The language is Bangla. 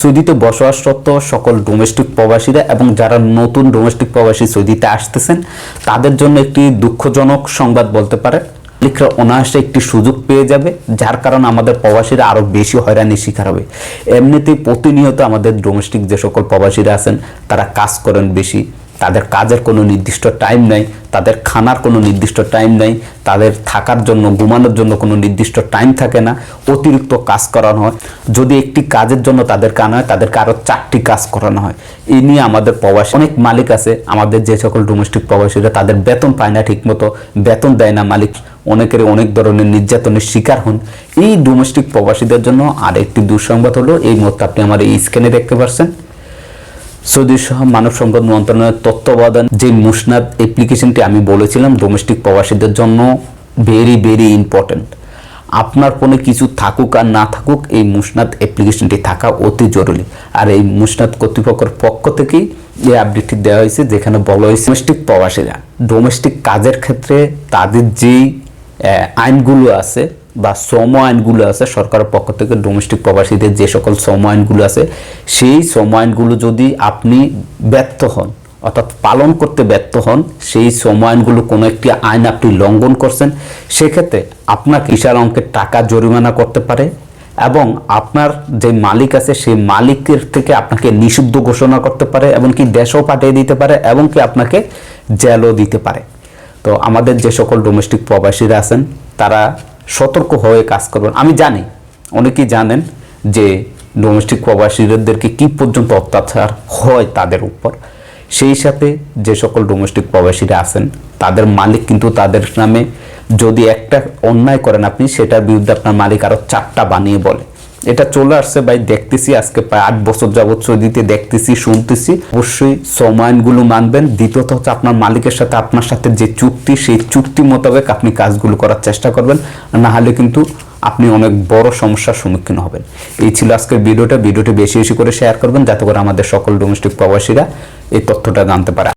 সৌদিতে বসবাসরত সকল ডোমেস্টিক প্রবাসীরা এবং যারা নতুন ডোমেস্টিক প্রবাসী সৌদিতে আসতেছেন, তাদের জন্য একটি দুঃখজনক সংবাদ বলতে পারে। মালিকরা অনায়াসে একটি সুযোগ পেয়ে যাবে, যার কারণে আমাদের প্রবাসীরা আরও বেশি হয়রানির শিকার হবে। এমনিতেই প্রতিনিয়ত আমাদের ডোমেস্টিক যে সকল প্রবাসীরা আছেন, তারা কাজ করেন বেশি। তাদের কাজের কোনো নির্দিষ্ট টাইম নাই, তাদের খানার কোনো নির্দিষ্ট টাইম নাই, তাদের থাকার জন্য, ঘুমানোর জন্য কোনো নির্দিষ্ট টাইম থাকে না, অতিরিক্ত কাজ করানো হয়। যদি একটি কাজের জন্য তাদের আনা হয়, তাদেরকে আরও চারটি কাজ করানো হয়। এই নিয়ে আমাদের প্রবাসী অনেক মালিক আছে, আমাদের যে সকল ডোমেস্টিক প্রবাসীরা, তাদের বেতন পায় না ঠিকমতো, বেতন দেয় না মালিক। অনেকের অনেক ধরনের নির্যাতনের শিকার হন। এই ডোমেস্টিক প্রবাসীদের জন্য আর একটি দুঃসংবাদ হলো, এই মুহূর্তে আপনি আমার এই স্ক্যানে দেখতে পাচ্ছেন সৌদি সহ মানব সম্পদ মন্ত্রণালয়ের তত্ত্বাবধান যে মুসনাদ অ্যাপ্লিকেশনটি আমি বলেছিলাম ডোমেস্টিক প্রবাসীদের জন্য ভেরি ভেরি ইম্পর্ট্যান্ট আপনার ফোনে কিছু থাকুক আর না থাকুক, এই মুসনাদ অ্যাপ্লিকেশনটি থাকা অতি জরুরি। আর এই মুসনাদ কর্তৃপক্ষের পক্ষ থেকেই এই আপডেটটি দেওয়া হয়েছে, যেখানে বলা হয়েছে ডোমেস্টিক প্রবাসীরা ডোমেস্টিক কাজের ক্ষেত্রে তাদের যেই আইনগুলো আছে বা শ্রম আইনগুলো আছে সরকারের পক্ষ থেকে ডোমেস্টিক প্রবাসীদের যে সকল শ্রম আইনগুলো আছে, সেই শ্রম আইনগুলো যদি আপনি ব্যর্থ হন, অর্থাৎ পালন করতে ব্যর্থ হন, সেই শ্রম আইনগুলো কোনো একটি আইন আপনি লঙ্ঘন করছেন, সেক্ষেত্রে আপনার বিশাল অঙ্কের টাকা জরিমানা করতে পারে এবং আপনার যে মালিক আছে, সেই মালিকের থেকে আপনাকে নিষিদ্ধ ঘোষণা করতে পারে, এমনকি দেশও পাঠিয়ে দিতে পারে এবং কি আপনাকে জেলও দিতে পারে। তো আমাদের যে সকল ডোমেস্টিক প্রবাসীরা আছেন, তারা সতর্ক হয়ে কাজ করবেন। আমি জানি, অনেকেই জানেন যে ডোমেস্টিক প্রবাসীদেরকে কি পর্যন্ত অত্যাচার হয় তাদের উপর। সেই হিসাবে যে সকল ডোমেস্টিক প্রবাসীরা আছেন, তাদের মালিক কিন্তু তাদের নামে যদি একটা অন্যায় করেন আপনি, সেটার বিরুদ্ধে আপনার মালিক আরও চারটা বানিয়ে বলে। এটা চলে আসছে ভাই, দেখতেছি আজকে প্রায় আট বছর যাবৎ সৌদিতে দেখতেছি, শুনতেছি। অবশ্যই সমায়নগুলো মানবেন। দ্বিতীয়ত হচ্ছে আপনার মালিকের সাথে, আপনার সাথে যে চুক্তি, সেই চুক্তি মোতাবেক আপনি কাজগুলো করার চেষ্টা করবেন। না হলে কিন্তু আপনি অনেক বড় সমস্যার সম্মুখীন হবেন। এই ছিল আজকের ভিডিওটা। ভিডিওটি বেশি বেশি করে শেয়ার করবেন, যাতে করে আমাদের সকল ডোমেস্টিক প্রবাসীরা এই তথ্যটা জানতে পারে।